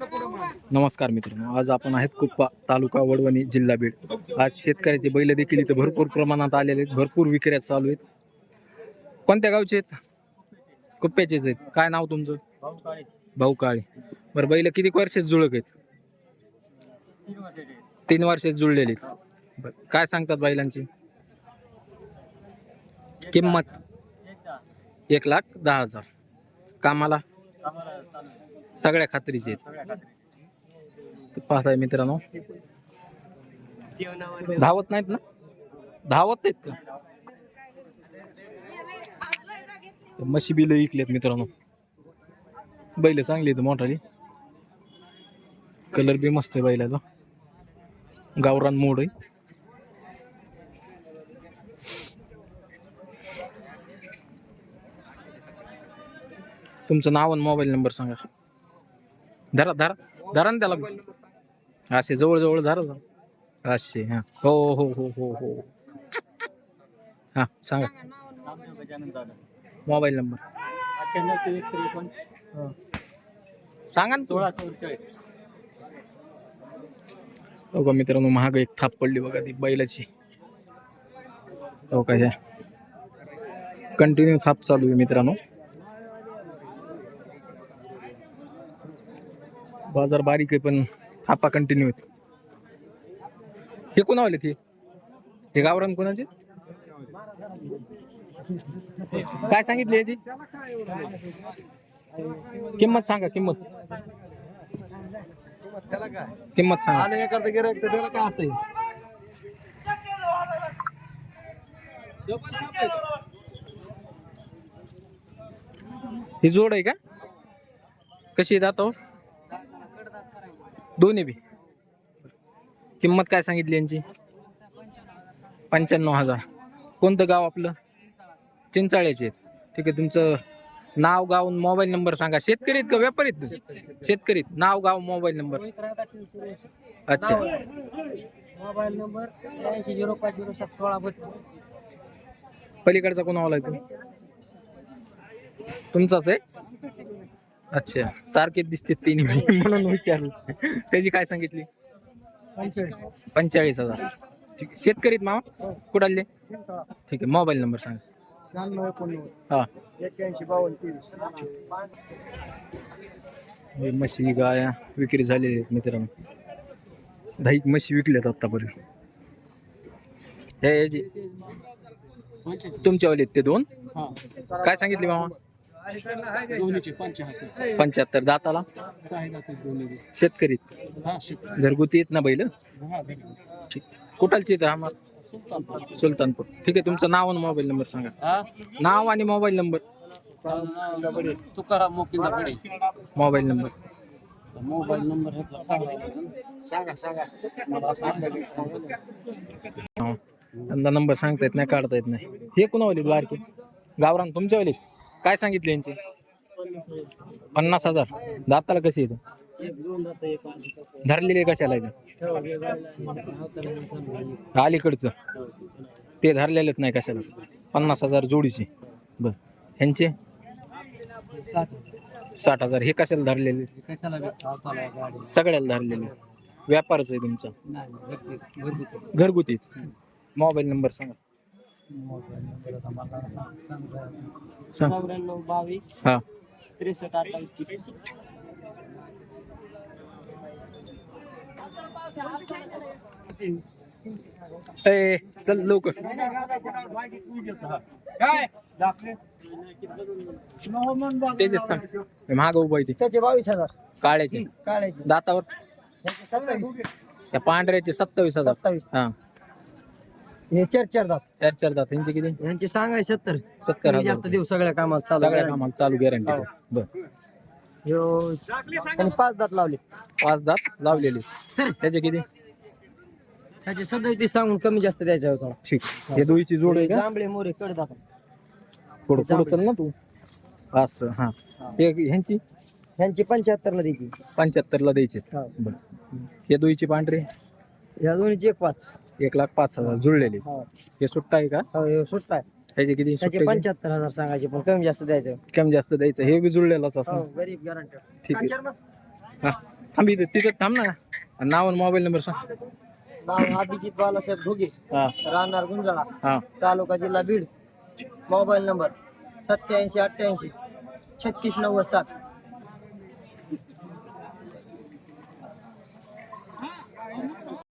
नमस्कार मित्रांनो आज आपण आहेत कुप्पा तालुका वडवणी जिल्हा बीड. आज शेतकऱ्याचे बैल देखील इथं भरपूर प्रमाणात आलेले आहेत भरपूर विक्र्या चालू आहेत. कोणत्या गावचे आहेत? कुप्प्याचेच आहेत. काय नाव तुमचं? भाऊ काळे बरं बैल किती वर्षात जुळक आहेत? तीन वर्षात जुळलेले आहेत. काय सांगतात बैलांची? किंमत? एक लाख दहा हजार. कामाला? सगळ्या खात्रीचे आहेत. पाहताय मित्रांनो. धावत नाहीत ना? धावत नाहीत का? मशी बिल विकलेत मित्रांनो. बैल चांगली आहेत मोठाली. कलर बी मस्त आहे बैलाचा. गावरान मोड आहे. तुमचं नाव आणि मोबाईल नंबर सांगा. धरा धरा धरा ना त्याला. असे जवळ जवळ धरा धरा असे हा. हो हो हो हो हो. हा सांगा. Mobile number. सांगा ना तू. हो का मित्रांनो महाग एक थाप पडली बघा ती बैलाची. हो का ह्या कंटिन्यू थाप चालू आहे मित्रांनो. बाजार बारीक आहे पण थापा कंटिन्यू आहेत हे कोणावाले ते हे? गावरान कोणाचे? काय सांगितले याची? किंमत सांगा किंमत. किंमत सांगा. आले करता गिरायक तर त्याला काय असेल ही जोड आहे का? कशी दातावर? दोन्ही बी. किंमत काय सांगितली यांची? पंच्याण्णव हजार. कोणतं गाव आपलं? चिंचाळ्याचे ठीक आहे तुमचं नाव गाव मोबाईल नंबर सांगा. शेतकरी का व्यापारी? शेतकरी. नाव गाव मोबाईल नंबर. अच्छा. मोबाईल नंबर त्र्याऐंशी झिरो पाच झिरो सात सोळा बत्तीस. पलीकडचा कोणावाला आहे तो? तुमचाच आहे? अच्छा. सारखे दिसते तिन्ही म्हणून विचारलं. त्याची काय सांगितली? पंचेचाळीस हजार. ठीक आहे. शेतकरी आहेत मामा कुठाले ठीक आहे. मोबाईल नंबर सांगा. हा. हे म्हशी गाया विक्री झालेली आहेत मित्रांनो. दहा म्हशी विकल्यात आतापर्यंत. हे याची तुमच्यावाले आहेत ते दोन? काय सांगितले मामा? दोन्हीचे पंच्याहत्तर दाताला? दोन्ही शेतकरी. हा घरगुती आहेत ना बैल? हा ठीक. कुठालचे आहेत आम्हाला सुलतानपूर. ठीक आहे तुमचं नाव आणि मोबाईल नंबर सांगा. हा? नाव आणि mobile number. Tukaram Mokinda mobile number. Mobile number सांगा सांगा. मला सांगा. त्यांना नंबर सांगता येत नाही काढता येत नाही. हे कुणावाले बारके? गावरान तुमच्यावाले? काय सांगितले यांचे? पन्नास हजार. दाताला कसे येते धरलेले कशाला येते अलीकडचं. ते धरलेलेच नाही कशाला. पन्नास हजार जोडीचे. बर. ह्यांचे? साठ हजार. हे कशाला धरलेले? सगळ्याला धरलेले. व्यापारच आहे तुमचा. घरगुतीच मोबाईल नंबर सांगा. चौऱ्याण्णव बावीस हा. त्रेसष्ट अठ्ठावीस तीस. ए चल लवकर. सांग. हे महाग उभं ते. त्याचे बावीस हजार. काळ्याचे. काढायचे दातावर. त्या पांढऱ्याचे सत्तावीस हजार. सत्तावीस. हा. हे चार चार दात. चार चार दात. यांचे किती? यांचे सांगाय सत्तर. सत्तर हजार जास्त देऊ सगळ्या कामात चालू सगळ्या guarantee. कामाला चालू गॅरंटी हो. बर. ह्यो त्यांनी पाच दात लावले. पाच दात लावलेले. त्याचे किती? त्याचे सदतीस सांगून कमी जास्त द्यायचं होतं. ठीक. हे दोईची जोड आहे का? जांभळे मोरे कडदात थोडं पुढं चल ना तू. असं हा. हे. ह्यांची? ह्यांची पंच्याहत्तर ला द्यायची. पंच्याहत्तर ला द्यायचे. हा. बर. हे दोईचे पांढरे? या दोन्हीची एक पाच. एक लाख पाच हजार जुळलेली. हो. हे. सुट्टा आहे का? हो, हे सुट्टा आहे. ह्याचे किती पंच्याहत्तर हजार सांगायचे पण कमी जास्त द्यायचं. कमी जास्त द्यायचं. हे बी जुळलेलंच असं गरीब गॅरंटी ठीक आहे. हा थांब इथे तिथं थांब ना. आणि नाव आणि मोबाईल नंबर सांग. नाव अभिजित बालासाहेब भोगे हा. राहणार गुंजाळा तालुका जिल्हा बीड. मोबाईल नंबर सत्याऐंशी अठ्ठ्याऐंशी छत्तीस नव्वद सात.